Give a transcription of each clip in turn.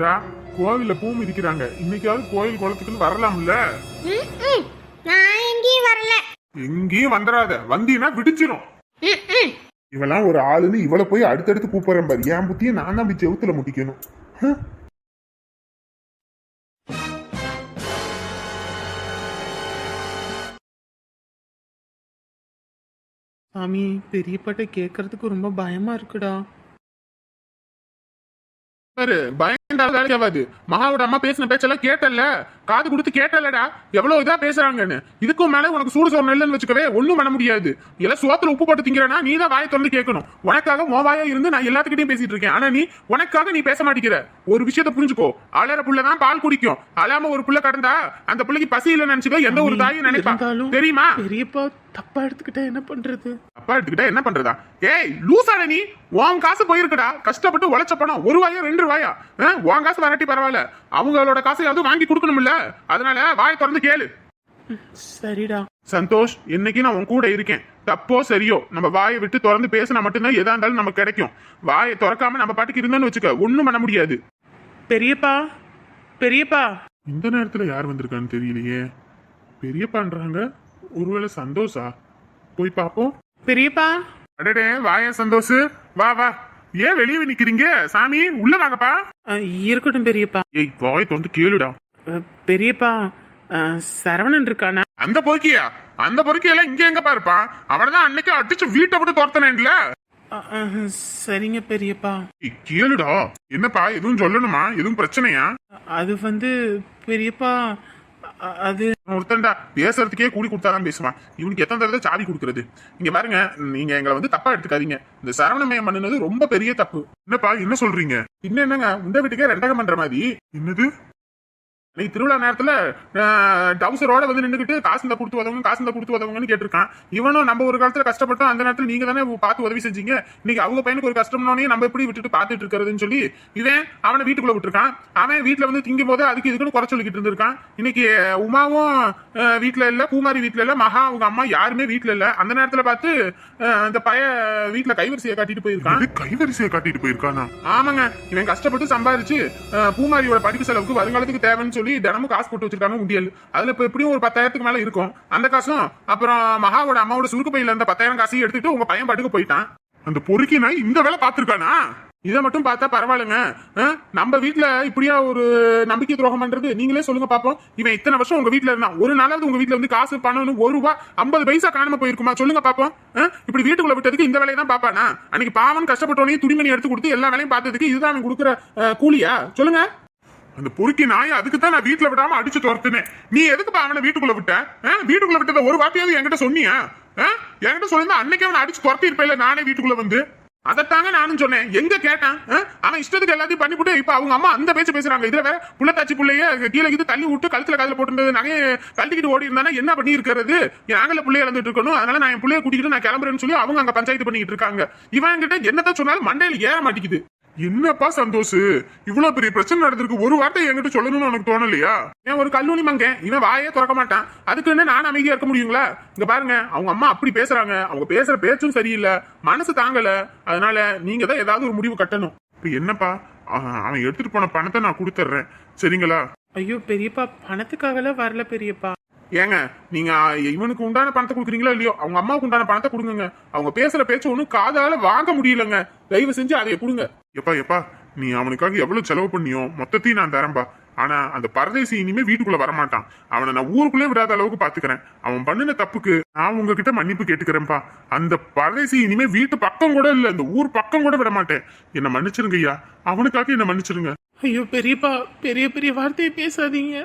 டா கோவில்ல பூ மிதிக்கிறாங்க. இன்னைக்காவது கோயில் குளத்துக்குன்னு வரலாம்ல. நான் எங்கேயும் வரல. எங்கேயும் வந்துடாத. வந்தீங்கன்னா விடிச்சிரும். இவெல்லாம் ஒரு ஆளுன்னு இவளை போய் அடுத்தடுத்து கூப்பிடுறேன் பாரு. என் புத்தியை நான் தான் போய் செவுத்துல முட்டிக்கணும். ஹம். சாமி பெரியப்பாட்ட கேட்கறதுக்கு ரொம்ப பயமா இருக்குடா. பாரு பயந்தால் வேலைக்கு ஆகாது. மகாவோட அம்மா பேசின பேச்செல்லாம் கேட்டல்ல. காது கொடுத்து கேட்டல்லடா. எவ்வளவு இதா பேசுறாங்கன்னு. இதுக்கும் மேல உனக்கு சூடு சோறு நெல்லுன்னு வச்சுக்கவே ஒண்ணும் பண்ண முடியாது. எல்லாம் சோத்துல உப்பு போட்டு திங்கிறனா நீ தான் வாயை திறந்து கேட்கணும். உனக்காக உன் வாயா இருந்து நான் எல்லாத்துக்கிட்டையும் பேசிட்டு இருக்கேன். ஆனா நீ உனக்காக நீ பேச மாட்டேங்கிற ஒரு விஷயத்த புரிஞ்சுக்கோ. அலற புள்ள தான் பால் குடிக்கும். அழாம ஒரு புள்ள கடந்தா அந்த புள்ளைக்கு பசி இல்லைன்னு நினைச்சுக்கோ எந்த ஒரு தாயும் நினைப்பா. தெரியுமா? பெரியப்பா தப்பா எடுத்துக்கிட்டா என்ன பண்றது? அப்பா எடுத்துக்கிட்டா என்ன பண்றதா? ஏய் லூசாட நீ. உன் காசு போயிருக்குடா. கஷ்டப்பட்டு உழைச்ச பணம் ஒரு வாயா ரெண்டு ரூபாயா உன் காசு வராட்டி பரவாயில்ல. அவங்களோட காசையாவது வாங்கி கொடுக்கணும்ல. அதனால வாயை திறந்து கேளு. சரிடா. சந்தோஷ் இன்னைக்கு நான் உன் கூட இருக்கேன். தப்போ சரியோ? நம்ம வாயை விட்டு திறந்து பேசினா மட்டும்தான் எதா இருந்தாலும் நமக்கு கிடைக்கும். வாயை திறக்காம நம்ம பாட்டுக்கு இருந்தோம்னு வச்சுக்க ஒண்ணும் பண்ண முடியாது. பெரியப்பா பெரியப்பா. இந்த நேரத்துல யார் வந்திருக்கான்னு தெரியலையே. பெரியப்பான்றாங்க. ஒருவேளை சந்தோஷா? போய் பாப்போம். பெரியப்பா. அடடே வாயா சந்தோஷ். வா வா. ஏன் வெளியே நிக்கிறீங்க? சாமி உள்ள வாங்கப்பா. இருக்கட்டும் பெரியப்பா. ஏய் வாய் தொந்து கேளுடா. பெரியப்பா சரவணன் இருக்கானா? அந்த பொறுக்கியா? அந்த பொறுக்கியெல்லாம் இங்க எங்க பாருப்பான் அவனதான் அன்னைக்கு அடிச்சு வீட்டை விட்டு துரத்தனேன்ல. சரிங்க பெரியப்பா. கேளுடா. என்னப்பா எதுவும் சொல்லணுமா? எதுவும் பிரச்சனையா? அது வந்து பெரியப்பா அது ஒருத்தன்டா பேசுறதுக்கே கூலி கொடுத்தாதான் பேசுவான். இவனுக்கு எத்தனை தடவை சாவி கொடுக்கறது? இங்க பாருங்க நீங்க எங்களை வந்து தப்பா எடுத்துக்காதீங்க. இந்த சரவணமயம் பண்ணுனது ரொம்ப பெரிய தப்பு. என்னப்பா என்ன சொல்றீங்க? இன்னும் என்னங்க இந்த வீட்டுக்கே ரெண்டகம் பண்ற மாதிரி. என்னது? நீ திருவிழா நேரத்துல டவுசரோட வந்து நின்றுக்கிட்டு காசு இந்த கொடுத்து உதவுங்க காசு இந்த கொடுத்து உதவுங்கன்னு கேட்டிருக்கான். இவனும் நம்ம ஒரு காலத்துல கஷ்டப்பட்டோம். அந்த நேரத்துல நீங்க தானே பார்த்து உதவி செஞ்சீங்க. இன்னைக்கு அவங்க பையனுக்கு ஒரு கஷ்டம்னோனே நம்ம எப்படி விட்டுட்டு பார்த்துட்டு இருக்கிறதுன்னு சொல்லி இவன் அவனை வீட்டுக்குள்ள விட்டுருக்கான். அவன் வீட்டுல வந்து திங்கும் போது அதுக்கு இதுக்குன்னு குறை சொல்லிக்கிட்டு இருந்திருக்கான். இன்னைக்கு உமாவும் வீட்டுல இல்ல பூமாரி வீட்டுல இல்ல மகா அவங்க அம்மா யாருமே வீட்டுல இல்ல. அந்த நேரத்துல பார்த்து அந்த பைய வீட்டுல கைவரிசையை காட்டிட்டு போயிருக்கான். கைவரிசையை காட்டிட்டு போயிருக்கானா? ஆமாங்க. இவன் கஷ்டப்பட்டு சம்பாரிச்சு அஹ், பூமாரியோட படிப்பு செலவுக்கு வருங்காலத்துக்கு தேவைன்னு சொல்லி தினமும் காசு போட்டு வச்சிருக்காங்க உண்டியல். அதுல இப்ப எப்படியும் ஒரு பத்தாயிரத்துக்கு மேல இருக்கும். அந்த காசும் அப்புறம் மகாவோட அம்மாவோட சுருக்கு பையில இருந்த பத்தாயிரம் காசையும் எடுத்துட்டு உங்க பையன் பாட்டுக்கு போயிட்டான். அந்த பொறுக்கி நாய் இந்த வேலை பார்த்திருக்கானா? இதை மட்டும் பார்த்தா பரவாயில்லைங்க. நம்ம வீட்டுல இப்படியா ஒரு நம்பிக்கை துரோகம் பண்றது? நீங்களே சொல்லுங்க பாப்போம். இவன் இத்தனை வருஷம் உங்க வீட்டுல இருந்தான். ஒரு நாளாவது உங்க வீட்டுல வந்து காசு பணம் ஒரு ரூபா ஐம்பது பைசா காணாம போயிருக்குமா? சொல்லுங்க பாப்போம். இப்படி வீட்டுக்குள்ள விட்டதுக்கு இந்த வேலையை தான் பாப்பானா? அன்னைக்கு பாவன் கஷ்டப்பட்டவனையும் துணிமணி எடுத்து கொடுத்து எல்லா வேலையும் பார்த்ததுக்கு இதுதான் அவன் கொடுக்குற கூலியா? சொல்லுங்க. அந்த பொறுக்கி நாய் அதுக்கு தான் நான் வீட்டுல விடாம அடிச்சு துரத்துனேன். நீ எதுக்குப்பா அவனை வீட்டுக்குள்ள விட்ட? ஆ? வீட்டுக்குள்ள விட்டத ஒரு வாட்டியாவது என்கிட்ட சொன்னியா? ஆ? என்கிட்ட சொல்லிருந்தா அன்னைக்கு அவனை அடிச்சு துரத்தி இருப்பேன் நானே வீட்டுக்குள்ள வந்து. அதைத்தாங்க நானும் சொன்னேன். எங்க கேட்டான்? அவன் இஷ்டத்துக்கு எல்லாத்தையும் பண்ணிவிட்டு இப்ப அவங்க அம்மா அந்த பேச்சு பேசுறாங்க. இதுல வேற புள்ளத்தாச்சி பிள்ளையே கீழே இது தள்ளி விட்டு கழுத்துல காதுல போட்டு நகையை கழட்டிக்கிட்டு ஓடி இருந்தானா என்ன பண்ணி இருக்கிறது நாங்கள பிள்ளைய இழந்துட்டு இருக்கணும். அதனால நான் என் பிள்ளைய கூட்டிக்கிட்டு நான் கிளம்புறேன்னு சொல்லி அவங்க அங்க பஞ்சாயத்து பண்ணிக்கிட்டு இருக்காங்க. இவன் கிட்ட என்னதான் சொன்னாலும் மண்டையில ஏற மாட்டேங்குது. என்னப்பா சந்தோஷ்? இவ்வளவு பெரிய பிரச்சனை நடந்திருக்கு ஒரு வார்த்தை என்கிட்ட சொல்லணும்னு உனக்கு தோணலையா? ஏன் ஒரு கல்லூரி மங்கன் இவன் வாயே திறக்க மாட்டான். அதுக்கு என்ன நான் அமைதியா இருக்க முடியுங்களா? இங்க பாருங்க அவங்க அம்மா அப்படி பேசுறாங்க. அவங்க பேசுற பேச்சும் சரியில்லை மனசு தாங்கல. அதனால நீங்க தான் ஏதாவது ஒரு முடிவு கட்டணும். இப்ப என்னப்பா? அவன் எடுத்துட்டு போன பணத்தை நான் கொடுத்துட்றேன். சரிங்களா? ஐயோ பெரியப்பா பணத்துக்காகலாம் வரல பெரியப்பா. ஏங்க நீங்க இவனுக்கு உண்டான பணத்தை கொடுக்குறீங்களோ இல்லையோ அவங்க அம்மாவுக்கு உண்டான பணத்தை கொடுங்க அவங்க பேசுற பேச்சு ஒன்றும் காதால வாங்க முடியலங்க. தயவு செஞ்சு அதை கொடுங்க. எப்பா எப்பா நீ அவனுக்காக எவ்வளவு செலவு பண்ணியோ மொத்தத்தையும் நான் தரேன்பா. ஆனா அந்த பரதேசி இனிமே வீட்டுக்குள்ள வரமாட்டான். அவனை நான் ஊருக்குள்ளே விடாத அளவுக்கு பாத்துக்கிறேன். அவன் பண்ணின தப்புக்கு நான் உங்ககிட்ட மன்னிப்பு கேட்டுக்கிறேன்ப்பா அந்த பரதேசி இனிமே வீட்டு பக்கம் கூட இல்ல இந்த ஊர் பக்கம் கூட விட மாட்டேன் என்ன மன்னிச்சிருங்க ஐயா. அவனுக்காக என்ன மன்னிச்சிருங்க. ஐயோ பெரியப்பா பெரிய பெரிய வார்த்தையை பேசாதீங்க.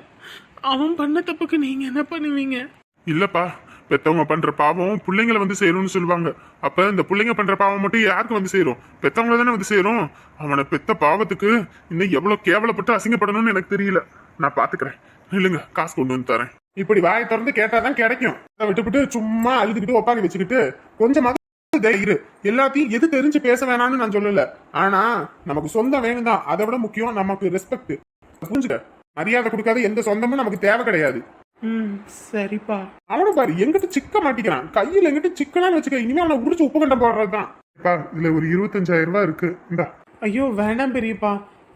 அவன் பண்ண தப்புக்கு நீங்க என்ன பண்ணுவீங்க? இல்லப்பா பெத்தவங்க பண்ற பாவம் பிள்ளைங்களை வந்து சேரும்னு சொல்லுவாங்க. அப்ப இந்த பிள்ளைங்க பண்ற பாவம் மட்டும் யாருக்கு வந்து சேரும்? பெத்தவங்க தானே வந்து சேரும்? அவனை பெத்த பாவத்துக்கு இன்னும் எவ்வளவு கேவலப்பட்டு அசிங்கப்படணும்னு எனக்கு தெரியல. நான் பாத்துக்கிறேன். இல்லைங்க காசு கொண்டு வந்து தரேன். இப்படி வாயை திறந்து கேட்டாதான் கிடைக்கும். அதை விட்டுவிட்டு சும்மா அழுதுகிட்டு ஒப்பாக்கி வச்சுக்கிட்டு கொஞ்சமாக இரு. எல்லாத்தையும் எது தெரிஞ்சு பேச வேணாம்னு நான் சொல்லல. ஆனா நமக்கு சொந்தம் வேணும் தான் அதை விட முக்கியம் நமக்கு ரெஸ்பெக்ட் புரிஞ்சுக்க? மரியாதை கொடுக்காத எந்த சொந்தமும் நமக்கு தேவை கிடையாது. ம் சரிப்பா. அவனும் பாரு எங்கிட்ட சிக்க மாட்டிக்கிறான். கையில எங்கிட்ட சிக்கனான்னு வச்சுக்க இனிமே அவனை உரிச்சு உப்பு கண்டம் போடுறதுதான். அப்பா இதுல ஒரு இருபத்தஞ்சாயிரம் ரூபாய் இருக்கு. இந்தா. ஐயோ வேண்டாம் பெரியப்பா.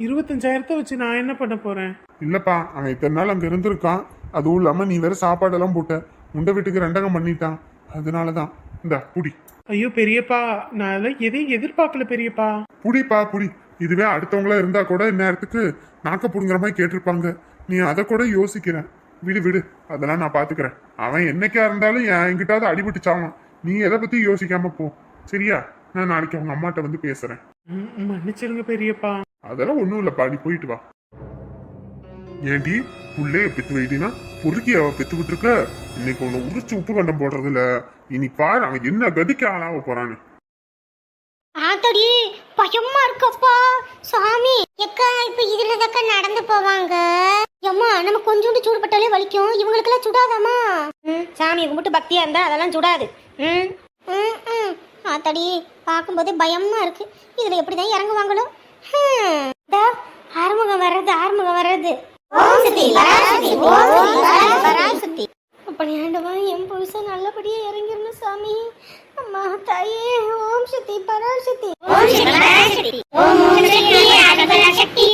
இருபத்தஞ்சாயிரத்தை வச்சு நான் என்ன பண்ண போறேன்? இல்லப்பா அவன் இத்தனை நாள் அங்க இருந்திருக்கான். அதுவும் இல்லாம நீ வேற சாப்பாடெல்லாம் போட்ட. உண்ட வீட்டுக்கு ரெண்டகம் பண்ணிட்டான். அதனாலதான். இந்த புடி. ஐயோ பெரியப்பா நான் அதெல்லாம் எதையும் எதிர்பார்க்கல பெரியப்பா. புடிப்பா புடி. இதுவே அடுத்தவங்களா இருந்தா கூட இந்நேரத்துக்கு நாக்க புடுங்குற மாதிரி கேட்டிருப்பாங்க. நீ அதை கூட யோசிக்கிற விடு விடு. அதெல்லாம் நான் பாத்துக்கிறேன். அவன் என்னைக்கா இருந்தாலும் என்கிட்டாவது அடிபட்டு சாவான். நீ எதை பத்தி யோசிக்காம போ. சரியா? நான் நாளைக்கு அவங்க அம்மாட்ட வந்து பேசுறேன். மன்னிச்சிருங்க பெரியப்பா. அதெல்லாம் ஒண்ணும் இல்லப்பா நீ போயிட்டு வா. ஏண்டி புள்ளைய பெத்து வைத்தினா பொறுக்கி அவ பெத்து விட்டுருக்க? இன்னைக்கு உன்னை உரிச்சு உப்பு கண்டம் போடுறதுல இனி பாரு அவன் என்ன கதிக்கு ஆளாக போறான்னு. ஆத்தடி பயமா இருக்கப்பா. சாமி எக்கா இப்ப இதுல தக்க நடந்து போவாங்க? எம்மா நம்ம கொஞ்சோண்டு சூடுபட்டாலே வலிக்கும். இவங்களுக்கெல்லாம் சுடாதாமா ம் சாமி கும்பிட்டு பக்தியா இருந்தா அதெல்லாம் சுடாது. ம் ம் ம். ஆத்தடி பார்க்கும்போதே பயமா இருக்கு. இதுல எப்படிதான் இறங்குவாங்களோ? ஆறுமுகம் வர்றது ஆறுமுகம் வர்றது. அப்படி ஆண்டவா என் புருஷன் நல்லபடியா இறங்கிடணும் சாமி. அம்மா தாயே ஓம் சக்தி பராசக்தி ஓம் சக்தி. பராசக்தி ஓம் சக்தி பராசக்தி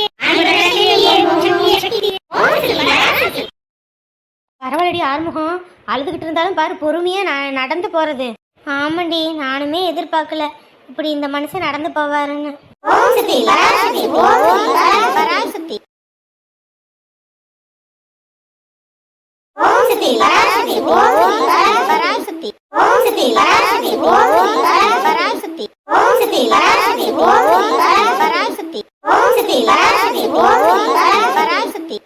பரவாயில்லடி ஆறுமுகம். அழுதுகிட்டு இருந்தாலும் பாரு பொறுமையா நான் நடந்து போறது. ஆமாண்டி நானுமே எதிர்பார்க்கல. இப்படி இந்த மனுஷன் நடந்து போவாருன்னு. ஓம் சக்தி பராசக்தி ஓம் பராசக்தி ஓம் சக்தி பராசக்தி ஓம் பராசக்தி ஓம் சக்தி பராசக்தி ஓம் பராசக்தி ஓம் சக்தி பராசக்தி ஓம் பராசக்தி ஓம் சக்தி பராசக்தி ஓம் பராசக்தி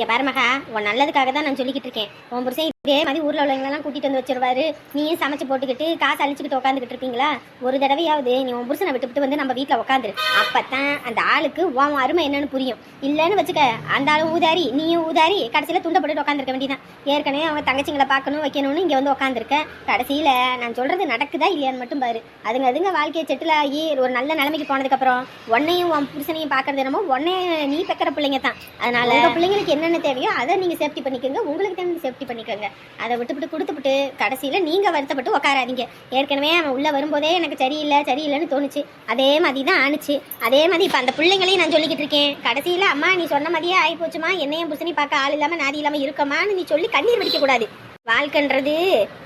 இங்கே பாரு மகா உன் நல்லதுக்காக தான் நான் சொல்லிக்கிட்டு இருக்கேன். உன் புருஷன் இதே மாதிரி ஊர்ல உள்ளவங்களெல்லாம் கூட்டிட்டு வந்து வச்சிருவாரு. நீயும் சமைச்சு போட்டுக்கிட்டு காசு அழிச்சுக்கிட்டு உட்காந்துக்கிட்டு இருப்பீங்களா? ஒரு தடவையாவது நீ உன் புருஷனை விட்டுவிட்டு வந்து நம்ம வீட்டில் உட்காந்துரு அப்பதான் அந்த ஆளுக்கு உன் அருமை என்னன்னு புரியும். இல்லைன்னு வச்சுக்க அந்த ஆளும் ஊதாரி நீயும் ஊதாரி கடைசியில் துண்டை போட்டுட்டு உட்காந்துருக்க வேண்டியதான் ஏற்கனவே அவங்க தங்கச்சிங்களை பார்க்கணும் வைக்கணும்னு இங்கே வந்து உட்காந்துருக்க கடைசியில் நான் சொல்றது நடக்குதா இல்லையான்னு மட்டும் பாரு. அதுங்க அதுங்க வாழ்க்கையை செட்டில் ஆகி ஒரு நல்ல நிலைமைக்கு போனதுக்கப்புறம் உன்னையும் உன் புருஷனையும் பார்க்கறது என்னமோ உன்னே நீ பெக்கிற பிள்ளைங்க தான் அதனால பிள்ளைங்களுக்கு என்னென்ன தேவையோ அதை நீங்க சேஃப்டி பண்ணிக்கோங்க. உங்களுக்கு தான் சேஃப்டி பண்ணிக்கோங்க. அதை விட்டுவிட்டு கொடுத்துவிட்டு கடைசியில நீங்க வருத்தப்பட்டு உட்காராதீங்க ஏற்கனவே அவன் உள்ளே வரும்போதே எனக்கு சரியில்லை சரியில்லைன்னு தோணுச்சு. அதே மாதிரி தான் ஆணுச்சு. அதே மாதிரி இப்போ அந்த பிள்ளைங்களையும் நான் சொல்லிக்கிட்டு இருக்கேன். கடைசியில் அம்மா நீ சொன்ன மாதிரியே ஆகி போச்சுமா என்னையும் புருஷனி பார்க்க ஆள் இல்லாமல் நாதி இல்லாமல் இருக்கமான்னு நீ சொல்லி கண்ணீர் வெடிக்க வாழ்க்கைன்றது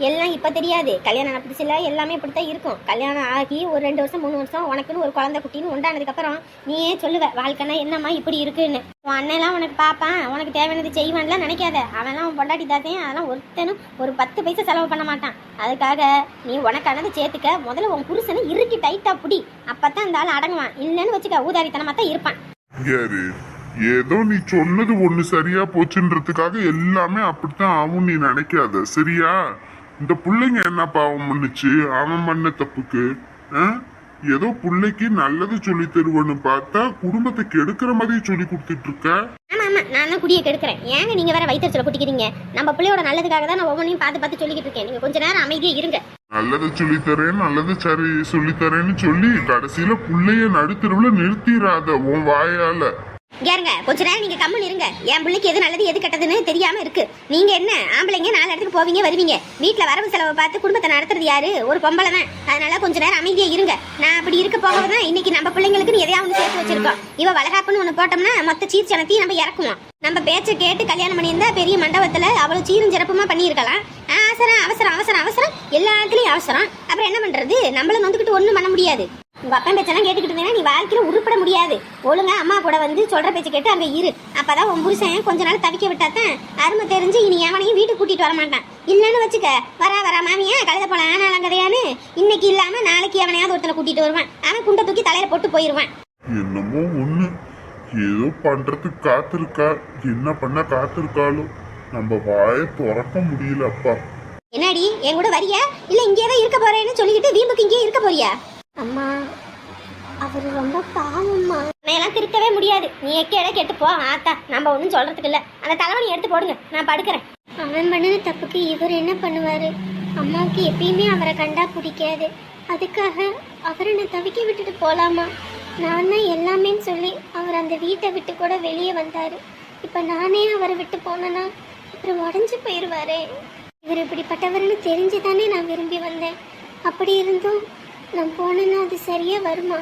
எல்லாம் இப்ப தெரியாது. கல்யாணம் புதுசுல எல்லாமே இப்படித்தான் இருக்கும். கல்யாணம் ஆகி ஒரு ரெண்டு வருஷம் மூணு வருஷம் உனக்குன்னு ஒரு குழந்தை குட்டின்னு உண்டானதுக்கு அப்புறம் நீயே சொல்லுவ வாழ்க்கைனா என்னம்மா இப்படி இருக்குன்னு? உன் அண்ணெல்லாம் உனக்கு பார்ப்பான். உனக்கு தேவையானது செய்வான்லாம் நினைக்காத. அவன்லாம் உன் பொண்டாட்டி தாத்தையும் அதெல்லாம் ஒருத்தனும் ஒரு பத்து பைசா செலவு பண்ண மாட்டான். அதுக்காக நீ உனக்கானது சேர்த்துக்க. முதல்ல உன் புருஷனை இறுக்கி டைட்டா புடி. அப்பதான் அந்த ஆள் அடங்குவான். இல்லைன்னு வச்சுக்க ஊதாரித்தனமா தான் இருப்பான் ஏதோ நீ சொன்னது ஒண்ணு சரியா போச்சுன்றதுக்காக எல்லாமே அப்படித்தான் ஆகும் நீ நினைக்காத சரியா? இந்த பிள்ளைங்க என்ன பாவம் பண்ணுச்சு? அவன் பண்ண தப்புக்கு? ஏதோ பிள்ளைக்கு நல்லது சொல்லி தருவன்னு பார்த்தா குடும்பத்தை கெடுக்கிற மாதிரி சொல்லி கொடுத்துட்டு இருக்க? ஆமா ஆமா. நான் தான் குடியை கெடுக்கிறேன். ஏங்க நீங்க வேற வயிற்றுல குட்டிக்கிறீங்க? நம்ம பிள்ளையோட நல்லதுக்காக தான் நான் ஒவ்வொன்றையும் பார்த்து பார்த்து சொல்லிக்கிட்டு இருக்கேன். நீங்க கொஞ்ச நேரம் அமைதியா இருங்க. நல்லது சொல்லித்தரேன் நல்லது சரி சொல்லித்தரேன்னு சொல்லி கடைசியில புள்ளைய நடுத்தருவுல நிறுத்திடாத உன் வாயால. இங்க கொஞ்ச நேரம் நீங்க கம்முன்னு இருங்க. என் பிள்ளைக்கு எது நல்லது எது கெட்டதுன்னு தெரியாம இருக்கு. நீங்க என்ன? ஆம்பளைங்க நாலு இடத்துக்கு போவீங்க வருவீங்க. வீட்டுல வரவு செலவை பார்த்து குடும்பத்தை நடத்துறது யாரு? ஒரு பொம்பளை தான். அதனால கொஞ்ச நேரம் அமைதியா இருங்க. நான் அப்படி இருக்க போக தான் இன்னைக்கு நம்ம பிள்ளைங்களுக்கு எதையாவது சேர்த்து வச்சிருக்கோம். இவ வளகாப்புன்னு ஒண்ணு போட்டோம்னா மொத்த சீர் சனத்தையும் நம்ம இறக்குவோம். நம்ம பேச்சை கேட்டு கல்யாணம் பண்ணியிருந்தா பெரிய மண்டபத்துல அவ்வளவு சீரும் சிறப்புமா பண்ணியிருக்கலாம். அவசரம் அவசரம் அவசரம் அவசரம். எல்லாத்துலயும் அவசரம். அப்புறம் என்ன பண்றது? நம்மள வந்துக்கிட்டு ஒண்ணும் பண்ண முடியாது. உங்க அப்பா பேச்செல்லாம் கேட்டுக்கிட்டு நீ வாழ்க்கையில உருப்பட முடியாது. ஒழுங்கா அம்மா கூட வந்து சொல்ற பேச்சை கேட்டு அங்க இரு. அப்பதான் உன் புருஷன் கொஞ்ச நாள் தவிக்க விட்டாதான் அருமை தெரிஞ்சு இனி எவனையும் வீட்டுக்கு கூட்டிட்டு வர மாட்டான். இல்லைன்னு வச்சுக்க வரா வரா மாமியா கழுத போல ஆனாலும் கதையான்னு இன்னைக்கு இல்லாம நாளைக்கு எவனையாவது ஒருத்தனை கூட்டிட்டு வருவான். அவன் குண்டை தூக்கி தலையில போட்டு போயிருவான். என்னமோ ஒண்ணு. ஏதோ பண்றதுக்கு காத்திருக்கா. என்ன பண்ண காத்திருக்காளோ. நம்ம வாயை திறக்க முடியல அப்பா. என்னடி என் கூட வரியா? இல்ல இங்கே தான் இருக்க போறேன்னு சொல்லிக்கிட்டு வீம்புக்கு இங்கே இருக்க போறியா? அம்மா அவர் ரொம்ப பாவம்மா. எல்லாம் திருத்தவே முடியாது. நீ எக்கேட கெட்டு போ. ஆத்தா நம்ம ஒன்றும் சொல்கிறதுக்கு இல்லை அந்த தலைவனி எடுத்து போடுங்க. நான் படுக்கிறேன். அவன் பண்ணின தப்புக்கு இவர் என்ன பண்ணுவார்? அம்மாவுக்கு எப்பயுமே அவரை கண்டா பிடிக்காது. அதுக்காக அவரை நான் தவிக்க விட்டுட்டு போகலாமா நான் தான் எல்லாமேன்னு சொல்லி அவர் அந்த வீட்டை விட்டு கூட வெளியே வந்தார். இப்போ நானே அவரை விட்டு போனேன்னா அப்புறம் உடஞ்சு போயிடுவாரே இவர் இப்படிப்பட்டவர்னு தெரிஞ்சு தானே நான் விரும்பி வந்தேன். அப்படி இருந்தும் நான் போனேன்னா அது சரியா வருமா?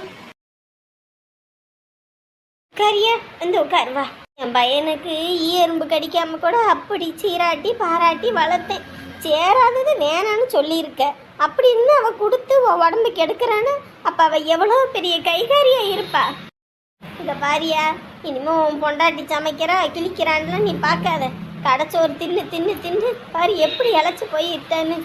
கரியா வந்து உட்காருவா என் பையனுக்கு ஈயரும்பு எறும்பு கடிக்காம கூட அப்படி சீராட்டி பாராட்டி வளர்த்தேன். சேராதது வேணான்னு சொல்லியிருக்க. அப்படின்னு அவ கொடுத்து உன் உடம்பு கெடுக்கிறான்னு? அப்ப அவ எவ்வளோ பெரிய கைகாரியா இருப்பா? இத பாரியா இனிமே உன் பொண்டாட்டி சமைக்கிறா கிழிக்கிறான்லாம் நீ பார்க்காத. கடைச்சோறு தின்னு தின்னு தின்னு பாரு எப்படி இழைச்சி போய் இட்டேன்னு?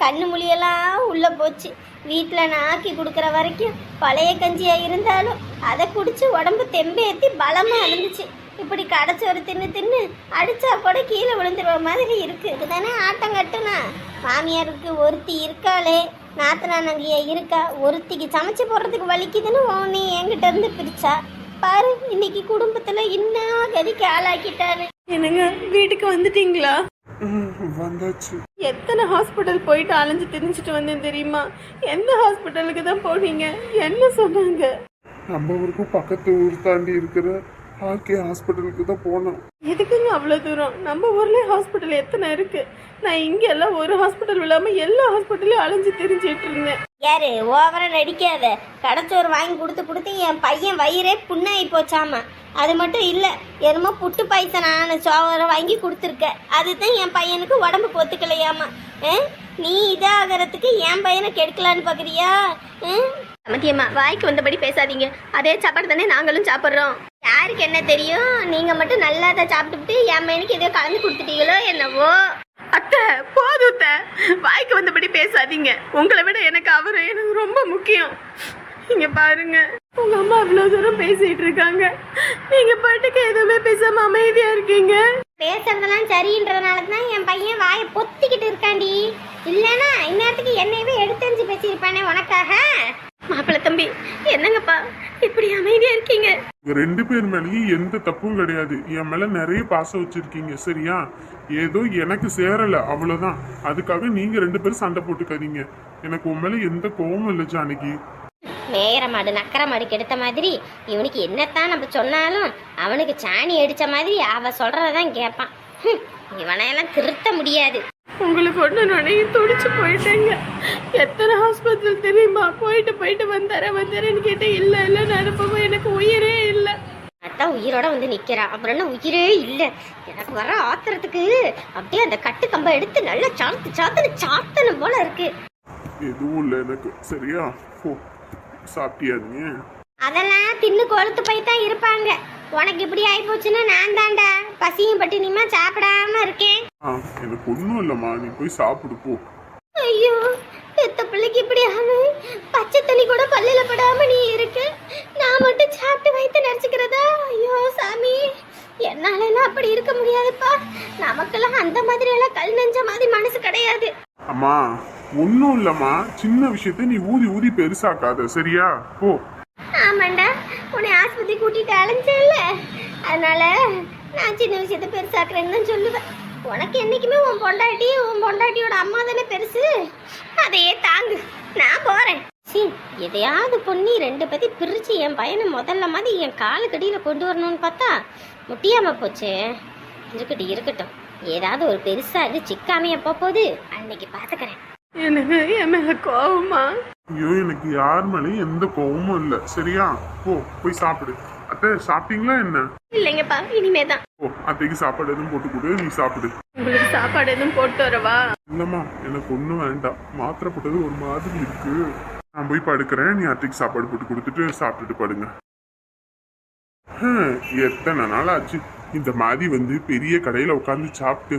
கண்ணு முழியெல்லாம் உள்ளே போச்சு. வீட்டில் நான் ஆக்கி கொடுக்குற வரைக்கும் பழைய கஞ்சியாக இருந்தாலும் அதை குடித்து உடம்பு தெம்பேற்றி பலமாக இருந்துச்சு. இப்படி கடைச்சி ஒரு தின்னு தின்னு அடித்தா கூட கீழே விழுந்துருவ மாதிரி இருக்குது இதுதானே ஆட்டம் கட்டுனா? மாமியாருக்கு ஒருத்தி இருக்காளே நாத்தனானங்கிய இருக்கா? ஒருத்திக்கு சமைச்சு போடுறதுக்கு வலிக்குதுன்னு உன்னை என்கிட்ட இருந்து பிரிச்சா? பாரு இன்னைக்கு குடும்பத்தில் இன்னும் கதிக்கு ஆளாக்கிட்டாரு. என்னங்க வீட்டுக்கு வந்துட்டீங்களா? வந்தாச்சு. எத்தனை ஹாஸ்பிட்டல் போயிட்டு அலைஞ்சு திரிஞ்சிட்டு வந்தேன் தெரியுமா? எந்த ஹாஸ்பிட்டலுக்கு தான் போனீங்க? என்ன சொன்னாங்க? நம்ம ஊருக்கும் பக்கத்து ஊர் தாண்டி இருக்கிற ஆர்கே ஹாஸ்பிட்டலுக்கு தான் போனோம். எதுக்குங்க அவ்வளோ தூரம்? நம்ம ஊர்லேயே ஹாஸ்பிட்டல் எத்தனை இருக்கு? நான் இங்க எல்லாம் ஒரு ஹாஸ்பிட்டல் இல்லாம எல்லா ஹாஸ்பிட்டலையும் அலைஞ்சு திரிஞ்சிட்டு இருந்தேன். யாரு? ஓவரா நடிக்காத. கடைச்சோறு வாங்கி கொடுத்து கொடுத்து என் பையன் வயிறே புண்ணாகி போச்சாமா? அது மட்டும் இல்லை என்னமோ புட்டு பாய்ச்சனான சோவரை வாங்கி கொடுத்துருக்க. அதுதான் என் பையனுக்கு உடம்பு பொத்துக்கலையாமா? நீ இதாகிறதுக்கு என் பையனை கெடுக்கலான்னு பார்க்குறியா மத்தியம்மா வாய்க்கு வந்தபடி பேசாதீங்க. அதே சாப்பாடு தானே நாங்களும் சாப்பிட்றோம். யாருக்கு என்ன தெரியும்? நீங்கள் மட்டும் நல்லா தான் சாப்பிட்டுட்டு என் பையனுக்கு எதையோ கலந்து கொடுத்துட்டீங்களோ என்னவோ. அத்தை போதும் அத்தை. வாய்க்கு வந்தபடி பேசாதீங்க. உங்களை விட எனக்கு அவரு எனக்கு ரொம்ப முக்கியம். இங்க பாருங்க. உங்க அம்மா அவ்வளவு தூரம் பேசிட்டு இருக்காங்க. நீங்க பாட்டுக்கு எதுவுமே பேசாம அமைதியா இருக்கீங்க? பேசுறதெல்லாம் சரின்றதுனால தான் என் பையன் வாயை பொத்திக்கிட்டு இருக்காண்டி இல்லைன்னா இந்நேரத்துக்கு என்னையவே எடுத்தறிஞ்சு பேசியிருப்பானே உனக்காக? மாப்பிள்ள தம்பி என்னங்கப்பா இப்படி அமைதியா இருக்கீங்க? உங்க ரெண்டு பேர் மேலேயும் எந்த தப்பும் கிடையாது. என் மேல நிறைய பாசம் வச்சிருக்கீங்க சரியா? ஏதோ எனக்கு சேரல அவ்வளவுதான். அதுக்காக நீங்க ரெண்டு பேரும் சண்டை போட்டுக்காதீங்க. எனக்கு உன் மேல எந்த கோவமும் இல்லை ஜானகி. மேயற மாடு நக்கர மாடு கெடுத்த மாதிரி இவனுக்கு என்னத்தான் நம்ம சொன்னாலும் அவனுக்கு சாணி அடிச்ச மாதிரி அவ சொல்றதான் கேட்பான் ஹம், இவனையெல்லாம் திருத்த முடியாது. உங்களுக்கு ஒன்று நுழையும் துடிச்சு போயிட்டேங்க. எத்தனை ஹாஸ்பிட்டல் தெரியுமா? போயிட்டு போயிட்டு வந்தார வந்தாரன்னு கேட்டேன் இல்லை இல்லை நினப்பவும் எனக்கு உயிரே இல்லை. அதான் உயிரோட வந்து நிக்கிறான் அப்புறம் என்ன உயிரே இல்லை. எனக்கு வர ஆத்திரத்துக்கு அப்படியே அந்த கட்டு கம்பை எடுத்து நல்லா சாத்து சாத்துன்னு சாத்தணும் போல இருக்கு. எதுவும் இல்லை எனக்கு. சரியா? சாப்பிட்டியா நீ அதெல்லாம் தின்னு கொழுத்து போய் தான் இருப்பாங்க. உனக்கு இப்படி ஆகி போச்சுன்னா நான் தான்டா. பசியும் பட்டினியுமா சாப்பிடாம இருக்கேன். எனக்கு ஒன்றும் இல்லைம்மா. நீ போய் சாப்பிடு போ. ஐயோ பெத்த பிள்ளைக்கு இப்படி ஆகு. பச்சை தண்ணி கூட பல்லில படாம நீ இருக்கு. நான் மட்டும் சாப்பிட்டு வயிற்று நினச்சிக்கிறதா ஐயோ சாமி. என்னால எல்லாம் அப்படி இருக்க முடியாதுப்பா. நமக்கெல்லாம் அந்த மாதிரி எல்லாம் கல் நெஞ்ச மாதிரி மனசு கிடையாது. அம்மா ஒன்றும் இல்லைம்மா. சின்ன விஷயத்தை நீ ஊதி ஊதி பெருசாக்காத சரியா? போ. ஆமாண்டா உன்னை ஆஸ்பத்திரி கூட்டிட்டு அலைஞ்சேன்ல அதனால நான் சின்ன விஷயத்த பெருசாக்குறேன்னு தான் சொல்லுவேன். உனக்கு என்னைக்குமே உன் பொண்டாட்டி உன் பொண்டாட்டியோட அம்மா தானே பெருசு? அதையே தாங்கு. நான் போறேன். சி எதையாவது பொண்ணி ரெண்டு பத்தி பிரிச்சு என் பையனை முதல்ல மாதிரி என் காலுக்கடியில் கொண்டு வரணும்னு பார்த்தா முடியாம போச்சே. இருக்கட்டும் இருக்கட்டும். ஏதாவது ஒரு பெருசா இது சிக்காமைய போகுது. அன்னைக்கு பாத்துக்கிறேன். எனக்கு என் மேல கோவமா? ஐயோ எனக்கு யார் மேலேயும் எந்த கோவமும் இல்லை. சரியா? போ போய் சாப்பிடு. அத்தை சாப்பிட்டீங்களா என்ன? இல்லைங்கப்பா இனிமே தான் ஓ அத்தைக்கு சாப்பாடு எதுவும் போட்டு கொடு நீ சாப்பிடு. உங்களுக்கு சாப்பாடு எதுவும் போட்டு வரவா? இல்லம்மா எனக்கு ஒன்றும் வேண்டாம். மாத்திரை போட்டது ஒரு மாதிரி இருக்கு. நான் போய் படுக்கிறேன் நீ அத்தைக்கு சாப்பாடு போட்டு கொடுத்துட்டு சாப்பிட்டுட்டு படுங்க. எத்தனை நாள் ஆச்சு? இந்த மாதிரி வந்து பெரிய கடையில் உட்காந்து சாப்பிட்டு.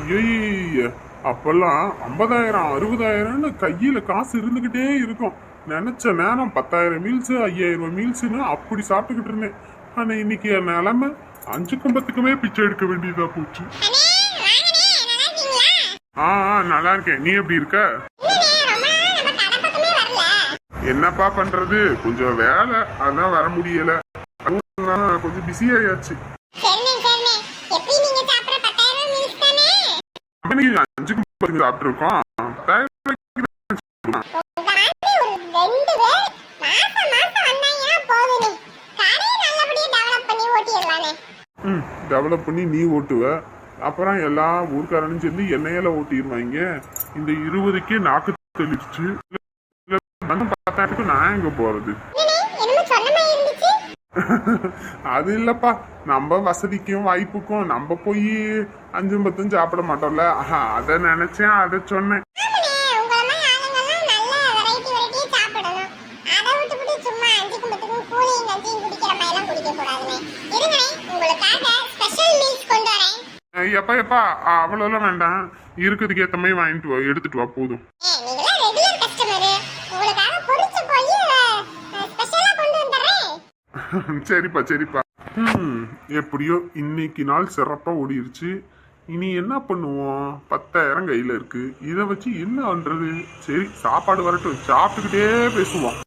ஐயைய, அப்பெல்லாம் ஐம்பதாயிரம் அறுபதாயிரம்னு கையில் காசு இருந்துக்கிட்டே இருக்கும். நினைச்ச நேரம் பத்தாயிரம் மீல்ஸ் ஐயாயிரம் மீல்ஸ்னு அப்படி சாப்பிட்டுக்கிட்டு இருந்தேன். ஆனால் இன்னைக்கு என் நிலமை அஞ்சுக்கும் பத்துக்குமே பிச்சை எடுக்க வேண்டியதா போச்சு. ஆ ஆ, நல்லா இருக்கேன். நீ எப்படி இருக்க? என்னப்பா பண்றது? கொஞ்சம் வேலை அதான் வர முடியல. கொஞ்சம் பிஸி ஆயாச்சு. அப்ப அஞ்சுக்கு பத்து சாப்பிட்டு இருக்கோம் ம் டெவலப் பண்ணி நீ ஓட்டுவ. அப்புறம் எல்லா ஊர்க்காரனும் சேர்ந்து எண்ணெயில ஓட்டிடுவாங்க. இந்த இருபதுக்கே நாக்கு தெளிச்சு பத்தாயிரத்துக்கு நான் எங்க போறது? அது இல்லப்பா. நம்ம வசதிக்கும் வாய்ப்புக்கும் நம்ம போய் அஞ்சும் பத்தும் சாப்பிட மாட்டோம்ல. அதை நினைச்சேன் அதை சொன்னேன் உங்கள மாதிரி ஆளுங்கெல்லாம் நல்ல வெரைட்டி வெரைட்டி சாப்பிடணும் அதை விட்டுவிட்டு சும்மா அஞ்சுக்கும் பத்துக்கும் கூலியும் கஞ்சியும் குடிக்கிற மாதிரிலாம் குடிக்க கூடாதுண்ணே இருங்கண்ணே உங்களுக்காக ஸ்பெஷல் மீல்ஸ் கொண்டு வரேன் அஹ் எப்பா? எப்பா அவ்வளோலாம் வேண்டாம். இருக்கிறதுக்கு ஏத்த மாதிரி வாங்கிட்டு வா. எடுத்துட்டு வா போதும். சரிப்பா சரிப்பா. ம் எப்படியோ இன்னைக்கு நாள் சிறப்பா ஓடிருச்சு. இனி என்ன பண்ணுவோம்? பத்தாயிரம் கையில இருக்கு. இதை வச்சு என்ன பண்றது? சரி சாப்பாடு வரட்டும். சாப்பிட்டுக்கிட்டே பேசுவோம்.